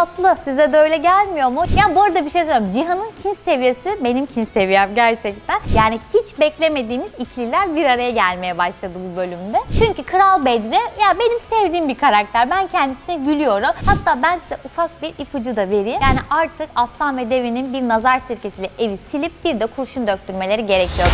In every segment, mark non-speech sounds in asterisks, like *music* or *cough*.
tatlı. Size de öyle gelmiyor mu? Ya bu arada bir şey söyleyeyim. Cihan'ın kin seviyesi benim kin seviyem gerçekten. Yani hiç beklemediğimiz ikililer bir araya gelmeye başladı bu bölümde. Çünkü Kral Bedri ya benim sevdiğim bir karakter. Ben kendisine gülüyorum. Hatta ben size ufak bir ipucu da vereyim. Yani artık Aslan ve Devi'nin bir nazar sirkesiyle evi silip bir de kurşun döktürmeleri gerekiyor.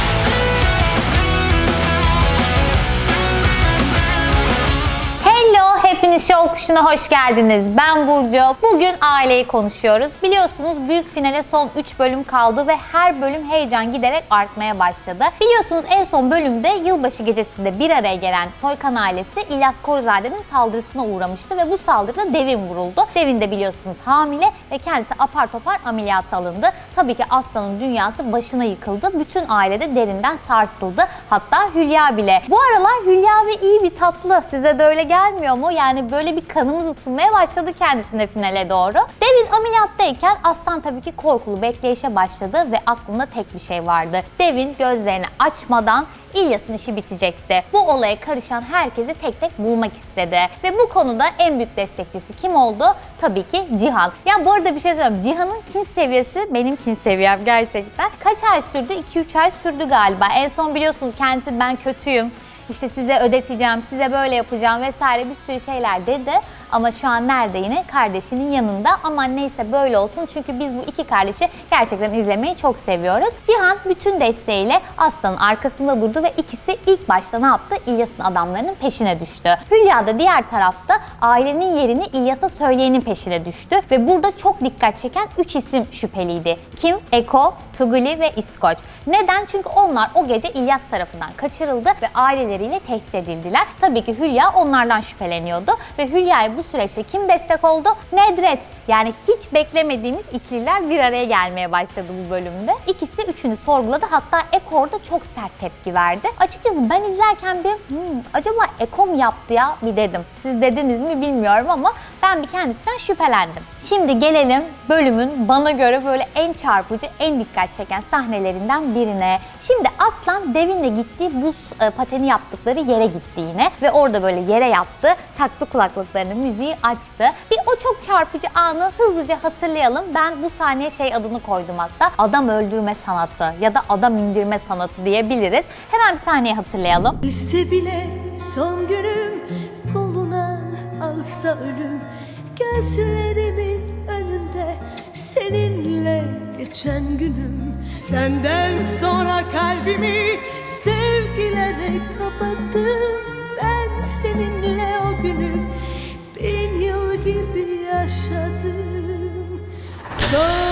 Hepiniz Show Kuşu'na hoş geldiniz. Ben Burcu. Bugün aileyi konuşuyoruz. Biliyorsunuz büyük finale son 3 bölüm kaldı ve her bölüm heyecan giderek artmaya başladı. Biliyorsunuz en son bölümde yılbaşı gecesinde bir araya gelen Soykan ailesi İlyas Koruzade'nin saldırısına uğramıştı ve bu saldırıda Devin vuruldu. Devin de biliyorsunuz hamile ve kendisi apar topar ameliyata alındı. Tabii ki Aslan'ın dünyası başına yıkıldı. Bütün ailede derinden sarsıldı. Hatta Hülya bile. Bu aralar Hülya ve iyi bir tatlı. Size de öyle gelmiyor mu? Yani böyle bir kanımız ısınmaya başladı kendisine finale doğru. Devin ameliyattayken Aslan tabii ki korkulu bekleyişe başladı ve aklında tek bir şey vardı. Devin gözlerini açmadan İlyas'ın işi bitecekti. Bu olaya karışan herkesi tek tek bulmak istedi. Ve bu konuda en büyük destekçisi kim oldu? Tabii ki Cihan. Ya bu arada bir şey söyleyeyim. Cihan'ın kin seviyesi benim kin seviyem gerçekten. Kaç ay sürdü? 2-3 ay sürdü galiba. En son biliyorsunuz kendisi ben kötüyüm. İşte size ödeteceğim, size böyle yapacağım vesaire bir sürü şeyler dedi. Ama şu an nerede yine? Kardeşinin yanında. Ama neyse böyle olsun çünkü biz bu iki kardeşi gerçekten izlemeyi çok seviyoruz. Cihan bütün desteğiyle Aslan'ın arkasında durdu ve ikisi ilk başta ne yaptı? İlyas'ın adamlarının peşine düştü. Hülya da diğer tarafta ailenin yerini İlyas'a söyleyenin peşine düştü. Ve burada çok dikkat çeken 3 isim şüpheliydi. Kim? Eko, Tuguli ve İskoç. Neden? Çünkü onlar o gece İlyas tarafından kaçırıldı ve aileleriyle tehdit edildiler. Tabii ki Hülya onlardan şüpheleniyordu ve Hülya'ya bu süreçte kim destek oldu? Nedret. Yani hiç beklemediğimiz ikililer bir araya gelmeye başladı bu bölümde. İkisi üçünü sorguladı. Hatta Eko orada çok sert tepki verdi. Açıkçası ben izlerken bir "Hmm, acaba Eko mu yaptı ya bir dedim. Siz dediniz mi bilmiyorum ama ben bir kendisinden şüphelendim. Şimdi gelelim bölümün bana göre böyle en çarpıcı, en dikkat çeken sahnelerinden birine. Şimdi Aslan Devin'le gittiği buz e, pateni yaptıkları yere gitti yine ve orada böyle yere yattı, taktı kulaklıklarını, müziği açtı. Bir o çok çarpıcı anı hızlıca hatırlayalım. Ben bu sahneye şey adını koydum hatta. Adam öldürme sanatı ya da adam indirme sanatı diyebiliriz. Hemen bir sahneyi hatırlayalım. Bilse bile son günüm koluna alsa ölüm Gözlerimin önünde seninle geçen günüm Senden sonra kalbimi sevgilere kapattım Ben seninle o günü Son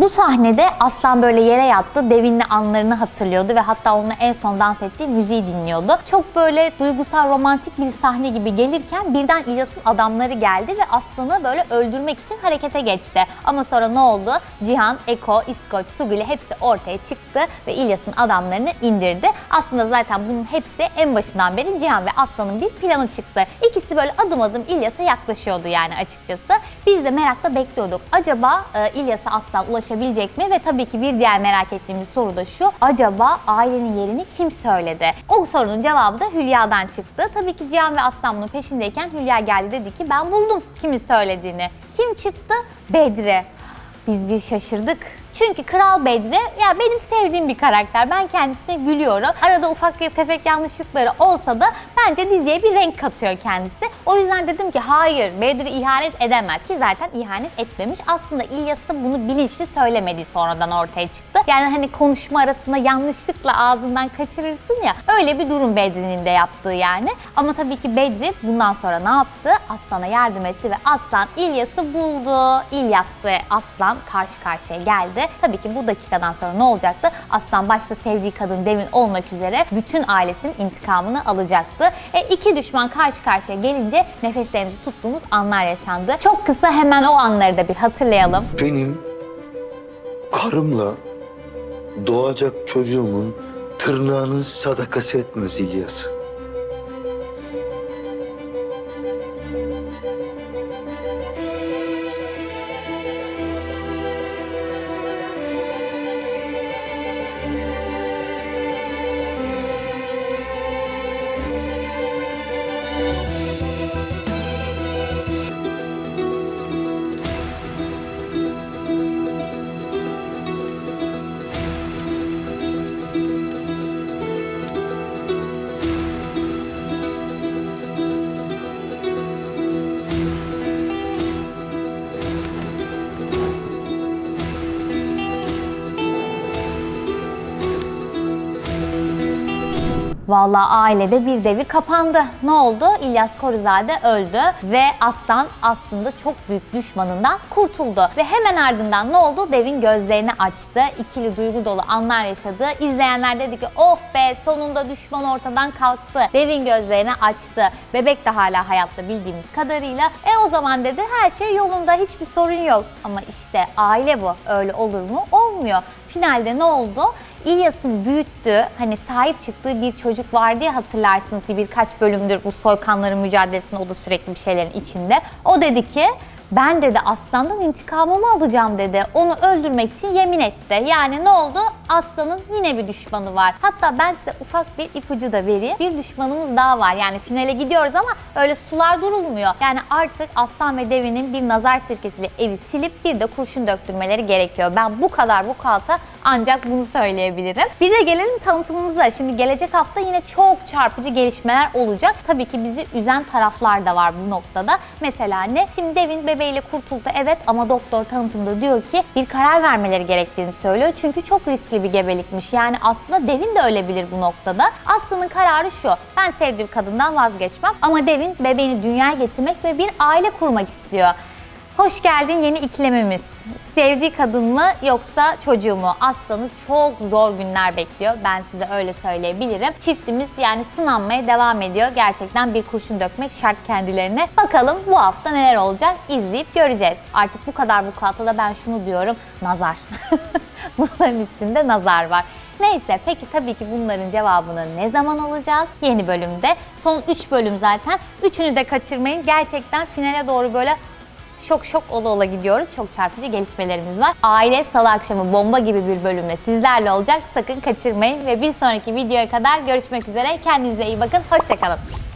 Bu sahnede Aslan böyle yere yattı, Devin'le anlarını hatırlıyordu ve hatta onunla en son dans ettiği müziği dinliyordu. Çok böyle duygusal, romantik bir sahne gibi gelirken birden İlyas'ın adamları geldi ve Aslan'ı böyle öldürmek için harekete geçti. Ama sonra ne oldu? Cihan, Eko, İskoç, Tuguli hepsi ortaya çıktı ve İlyas'ın adamlarını indirdi. Aslında zaten bunun hepsi en başından beri Cihan ve Aslan'ın bir planı çıktı. İkisi böyle adım adım İlyas'a yaklaşıyordu yani açıkçası. Biz de merakla bekliyorduk. Acaba e, İlyas'a Aslan ulaşabilecek mi? Ve tabii ki bir diğer merak ettiğimiz soru da şu. Acaba ailenin yerini kim söyledi? O sorunun cevabı da Hülya'dan çıktı. Tabii ki Cihan ve Aslan bunun peşindeyken Hülya geldi dedi ki ben buldum kimin söylediğini. Kim çıktı? Bedri. Biz bir şaşırdık. Çünkü Kral Bedri ya benim sevdiğim bir karakter. Ben kendisine gülüyorum. Arada ufak tefek yanlışlıkları olsa da bence diziye bir renk katıyor kendisi. O yüzden dedim ki hayır Bedri ihanet edemez ki zaten ihanet etmemiş. Aslında İlyas'ın bunu bilinçli söylemediği sonradan ortaya çıktı. Yani hani konuşma arasında yanlışlıkla ağzından kaçırırsın ya öyle bir durum Bedri'nin de yaptığı yani. Ama tabii ki Bedri bundan sonra ne yaptı? Aslan'a yardım etti ve Aslan İlyas'ı buldu. İlyas ve Aslan karşı karşıya geldi. Tabii ki bu dakikadan sonra ne olacaktı? Aslan başta sevdiği kadın Devin olmak üzere bütün ailesinin intikamını alacaktı. E, iki düşman karşı karşıya gelince nefeslerimizi tuttuğumuz anlar yaşandı. Çok kısa hemen o anları da bir hatırlayalım. Benim karımla doğacak çocuğumun tırnağının sadakası etmez İlyas. Vallahi ailede bir devir kapandı. Ne oldu? İlyas Koruzade öldü ve Aslan aslında çok büyük düşmanından kurtuldu. Ve hemen ardından ne oldu? Devin gözlerini açtı. İkili duygu dolu anlar yaşadı. İzleyenler dedi ki oh be sonunda düşman ortadan kalktı. Devin gözlerini açtı. Bebek de hala hayatta bildiğimiz kadarıyla. E o zaman dedi her şey yolunda hiçbir sorun yok. Ama işte aile bu. Öyle olur mu? Olmuyor. Finalde ne oldu? İlyas'ın büyüttüğü, hani sahip çıktığı bir çocuk vardı ya hatırlarsınız ki birkaç bölümdür bu soykanların mücadelesinde o da sürekli bir şeylerin içinde. O dedi ki ben dedi aslandan intikamımı alacağım dedi. Onu öldürmek için yemin etti. Yani ne oldu? Aslanın yine bir düşmanı var. Hatta ben size ufak bir ipucu da vereyim. Bir düşmanımız daha var. Yani finale gidiyoruz ama öyle sular durulmuyor. Yani artık aslan ve devinin bir nazar sirkesiyle evi silip bir de kurşun döktürmeleri gerekiyor. Ben bu kadar bu kalta ancak bunu söyleyebilirim. Bir de gelelim tanıtımımıza. Şimdi gelecek hafta yine çok çarpıcı gelişmeler olacak. Tabii ki bizi üzen taraflar da var bu noktada. Mesela ne? Şimdi Devin bebeğiyle kurtuldu evet ama doktor tanıtımda diyor ki bir karar vermeleri gerektiğini söylüyor. Çünkü çok riskli bir gebelikmiş. Yani aslında Devin de ölebilir bu noktada. Aslı'nın kararı şu. Ben sevdiğim kadından vazgeçmem ama Devin bebeğini dünyaya getirmek ve bir aile kurmak istiyor. Hoş geldin yeni ikilemimiz. Sevdiği kadın mı yoksa çocuğu mu? Aslan'ı çok zor günler bekliyor. Ben size öyle söyleyebilirim. Çiftimiz yani sınanmaya devam ediyor. Gerçekten bir kurşun dökmek şart kendilerine. Bakalım bu hafta neler olacak izleyip göreceğiz. Artık bu kadar bu da ben şunu diyorum. Nazar. *laughs* Bunların üstünde nazar var. Neyse peki tabii ki bunların cevabını ne zaman alacağız? Yeni bölümde. Son 3 bölüm zaten. Üçünü de kaçırmayın. Gerçekten finale doğru böyle şok şok ola ola gidiyoruz. Çok çarpıcı gelişmelerimiz var. Aile salı akşamı bomba gibi bir bölümle sizlerle olacak. Sakın kaçırmayın ve bir sonraki videoya kadar görüşmek üzere. Kendinize iyi bakın. Hoşçakalın.